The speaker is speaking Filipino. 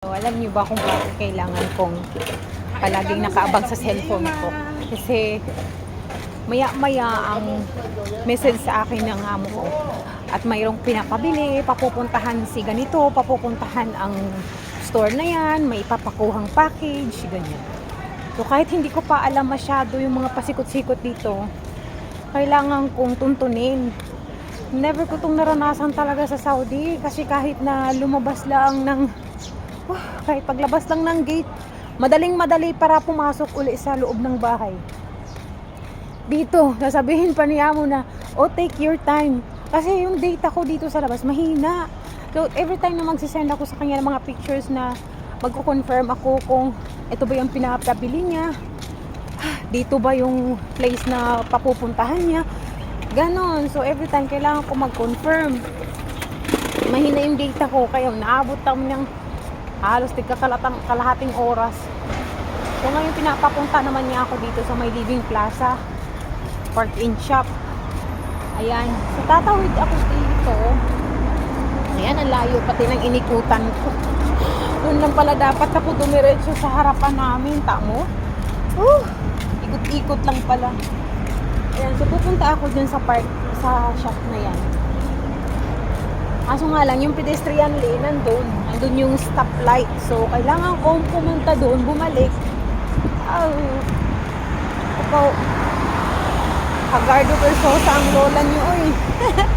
So, alam niyo ba kung bakit kailangan kong palaging nakaabang sa cellphone ko? Kasi maya-maya ang message sa akin ng amo ko. At mayroong pinapabili, papupuntahan si ganito, papupuntahan ang store na yan, may ipapakuhang package, ganyan. So kahit hindi ko pa alam masyado yung mga pasikot-sikot dito, kailangan kong tuntunin. Never ko itong naranasan talaga sa Saudi kasi kahit na lumabas lang ng Wah, kahit paglabas lang ng gate, madaling madali para pumasok uli sa loob ng bahay. Dito, sasabihin pa niya mo na, oh take your time. Kasi yung data ko dito sa labas, mahina. So, every time na magsisend ako sa kanya ng mga pictures na magko-confirm ako kung ito ba yung pinapabili niya, dito ba yung place na papupuntahan niya. Ganon. So, every time kailangan ko mag-confirm. Mahina yung data ko, kaya naabot kami ng halos tigkakalatang kalahating oras. So ngayon pinapapunta naman niya ako dito sa may Living Plaza, Park in Shop. Ayan. So tatawid ako dito. Ayan, ang layo pati ng inikutan ko. Doon lang pala dapat ako dumiretso sa harapan namin. Tamo. Uh, ikot-ikot lang pala. Ayan, so pupunta ako dyan sa park, sa shop na yan. Kaso nga lang, yung pedestrian lane nandun. Nandun yung stoplight. So, kailangan kong pumunta doon, bumalik. Oh. Ikaw, Hagardo Versosa ang lola niyo, oy.